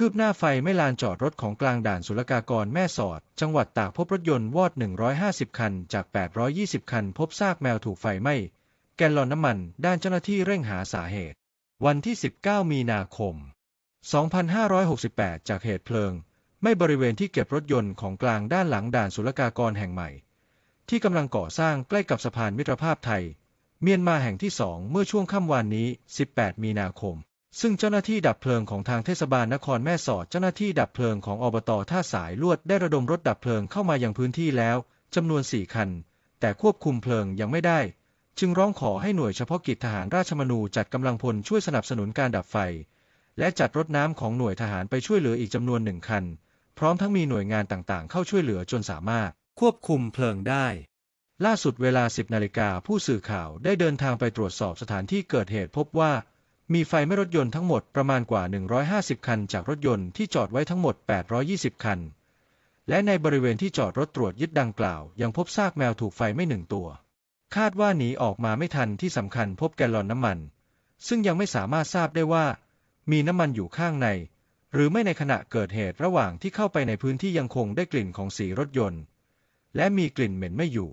คืบหน้าไฟไม่ลานจอดรถของกลางด่านศุลกากรแม่สอด จังหวัดตากพบรถยนต์วอด 150 คัน จาก 820 คัน พบซากแมวถูกไฟไหม้ แกลลอนน้ำมัน ด้านเจ้าหน้าที่เร่งหาสาเหตุ วันที่ 19 มีนาคม 2568 จากเหตุเพลิง ไม่บริเวณที่เก็บรถยนต์ของกลางด้านหลังด่านศุลกากรแห่งใหม่ ที่กำลังก่อสร้างใกล้กับสะพานมิตรภาพไทย เมียนมาแห่งที่สองเมื่อช่วงค่ำวานนี้ 18 มีนาคม ซึ่งเจ้าหน้าที่ดับเพลิงของทางเทศบาลนครแม่สอด เจ้าหน้าที่ดับเพลิงของอบตท่าสายลวดได้ระดมรถดับเพลิงเข้ามายังพื้นที่แล้วจำนวน4คัน แต่ควบคุมเพลิงยังไม่ได้ จึงร้องขอให้หน่วยเฉพาะกิจทหารราชมนูจัดกำลังพลช่วยสนับสนุนการดับไฟ และจัดรถน้ำของหน่วยทหารไปช่วยเหลืออีกจำนวนหนึ่งคัน พร้อมทั้งมีหน่วยงานต่างๆ เข้าช่วยเหลือจนสามารถควบคุมเพลิงได้ล่าสุดเวลา 10 นาฬิกาผู้สื่อข่าวได้เดินทางไปตรวจสอบสถานที่เกิดเหตุพบว่า มีไฟไหม้รถยนต์ทั้งหมดประมาณกว่า 150 คัน จากรถยนต์ที่จอดไว้ทั้งหมด 820 คัน และในบริเวณที่จอดรถตรวจยึดดังกล่าว ยังพบซากแมวถูกไฟไม้หนึ่งตัว คาดว่าหนีออกมาไม่ทันที่สำคัญพบแกลลอนน้ำมัน ซึ่งยังไม่สามารถทราบได้ว่า มีน้ำมันอยู่ข้างใน หรือไม่ในขณะเกิดเหตุระหว่างที่เข้าไปในพื้นที่ยังคงได้กลิ่นของสีรถยนต์ และมีกลิ่นเหม็นไม่อยู่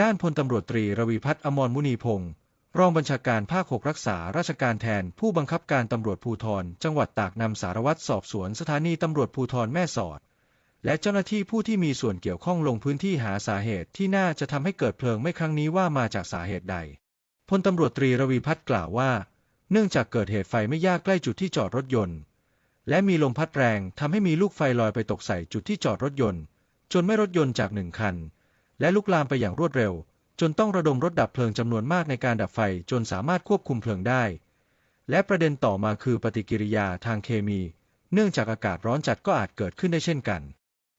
ด้านพลตำรวจตรีรวีพัฒน์อมรมุนีพงศ์ รองบัญชาการภาคหกรักษาราชการแทนผู้บังคับการตำรวจภูธรจังหวัดตากนำสารวัตรสอบสวนสถานีตำรวจภูธรแม่สอด และเจ้าหน้าที่ผู้ที่มีส่วนเกี่ยวข้องลงพื้นที่หาสาเหตุที่น่าจะทำให้เกิดเพลิงไหม้ครั้งนี้ว่ามาจากสาเหตุใดพลตำรวจตรีรวีพัฒน์กล่าวว่า เนื่องจากเกิดเหตุไฟไม่ยากใกล้จุดที่จอดรถยนต์ และมีลมพัดแรงทำให้มีลูกไฟลอยไปตกใส่จุดที่จอดรถยนต์ จนไม่รถยนต์จากหนึ่งคัน และลุกลามไปอย่างรวดเร็ว จนต้องระดมรถดับเพลิงจำนวนมากในการดับไฟจนสามารถควบคุมเพลิงได้ และประเด็นต่อมาคือปฏิกิริยาทางเคมี เนื่องจากอากาศร้อนจัดก็อาจเกิดขึ้นได้เช่นกัน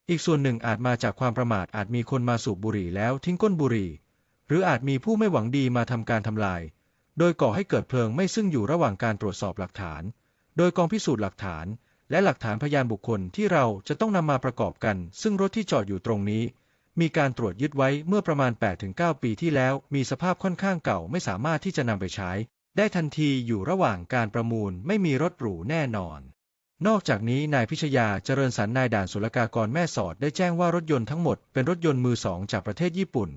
อีกส่วนหนึ่งอาจมาจากความประมาทอาจมีคนมาสูบบุหรี่แล้วทิ้งก้นบุหรี่ หรืออาจมีผู้ไม่หวังดีมาทำการทำลาย โดยก่อให้เกิดเพลิงไม่ซึ่งอยู่ระหว่างการตรวจสอบหลักฐาน โดยกองพิสูจน์หลักฐาน และหลักฐานพยานบุคคลที่เราจะต้องนำมาประกอบกัน ซึ่งรถที่จอดอยู่ตรงนี้ มีการตรวจยึดไว้เมื่อประมาณ 8-9 ปีที่แล้ว มีสภาพค่อนข้างเก่าไม่สามารถที่จะนำไปใช้ ได้ทันทีอยู่ระหว่างการประมูลไม่มีรถหรูแน่นอน นอกจากนี้นายพิชยาเจริญสรรนายด่านศุลกากรแม่สอดได้แจ้งว่ารถยนต์ทั้งหมดเป็นรถยนต์มือสองจากประเทศญี่ปุ่น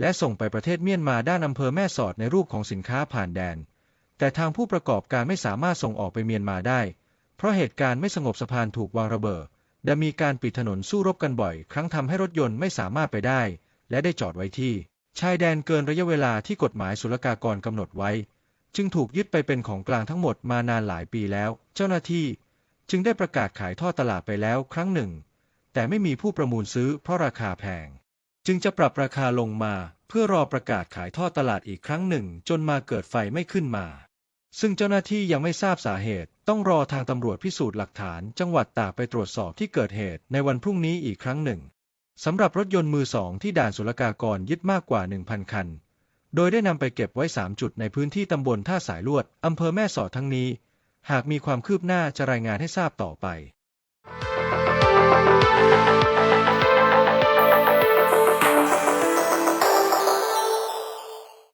และส่งไปประเทศเมียนมาด้านอำเภอแม่สอดในรูปของสินค้าผ่านแดน แต่ทางผู้ประกอบการไม่สามารถส่งออกไปเมียนมาได้ เพราะเหตุการณ์ไม่สงบสะพานถูกวางระเบิด และมีการปิดถนนสู้รบกันบ่อย ครั้งทำให้รถยนต์ไม่สามารถไปได้ และได้จอดไว้ที่ ชายแดนเกินระยะเวลาที่กฎหมายศุลกากรกำหนดไว้ จึงถูกยึดไปเป็นของกลางทั้งหมดมานานหลายปีแล้ว เจ้าหน้าที่จึงได้ประกาศขายท่อตลาดไปแล้วครั้งหนึ่ง แต่ไม่มีผู้ประมูลซื้อเพราะราคาแพง จึงจะปรับราคาลงมา เพื่อรอประกาศขายท่อตลาดอีกครั้งหนึ่ง จนมาเกิดไฟไม่ขึ้นมา ซึ่งเจ้าหน้าที่ยังไม่ทราบสาเหตุ ต้องรอทางตำรวจพิสูจน์หลักฐาน จังหวัดตากไปตรวจสอบที่เกิดเหตุในวันพรุ่งนี้อีกครั้งหนึ่งสำหรับรถยนต์มือสองที่ด่านศุลกากรยึดมากกว่า 1,000 คัน โดยได้นำไปเก็บไว้ 3 จุดในพื้นที่ตำบลท่าสายลวดอำเภอแม่สอดทั้งนี้ หากมีความคืบหน้าจะรายงานให้ทราบต่อไป